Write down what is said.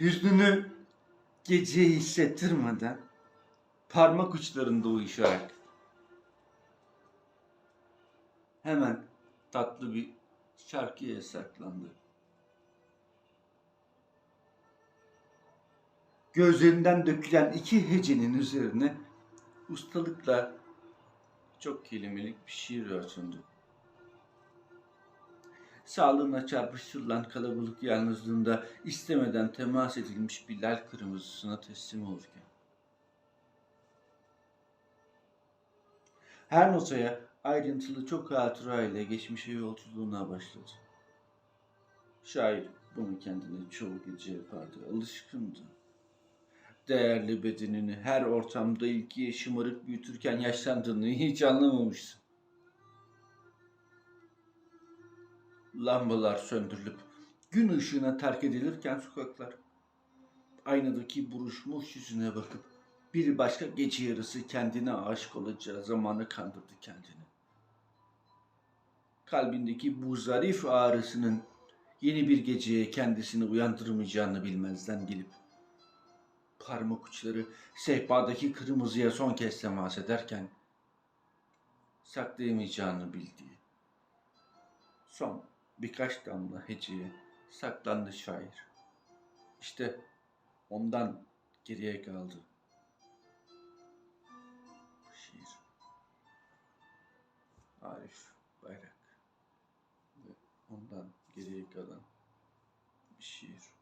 hüznünü geceye hissettirmeden parmak uçlarında uyuşarak hemen tatlı bir şarkıya saklandı. Gözlerinden dökülen iki hecenin üzerine ustalıkla çok kelimelik bir şiir örtündü. Sağlığına çarpıştırılan kalabalık yalnızlığında istemeden temas edilmiş bir lal kırmızısına teslim olurken. Her notaya ayrıntılı çok hatıra ile geçmişe yolculuğuna başladı. Şair bunu kendine çoğu gece yapardı, alışkındı. Değerli bedenini her ortamda ilkiye şımarık büyütürken yaşlandığını hiç anlamamıştı. Lambalar söndürülüp gün ışığına terk edilirken sokaklar aynadaki buruşmuş yüzüne bakıp bir başka gece yarısı kendine aşık olacağı zamanı kandırdı kendini. Kalbindeki bu zarif ağrısının yeni bir geceye kendisini uyandırmayacağını bilmezden gelip parmak uçları sehpadaki kırmızıya son kez temas ederken saklayamayacağını bildiği son birkaç damla heceye saklandı şair. İşte ondan geriye kaldı. Bu şiir. Arif Bayrak ve ondan geriye kalan bir şiir.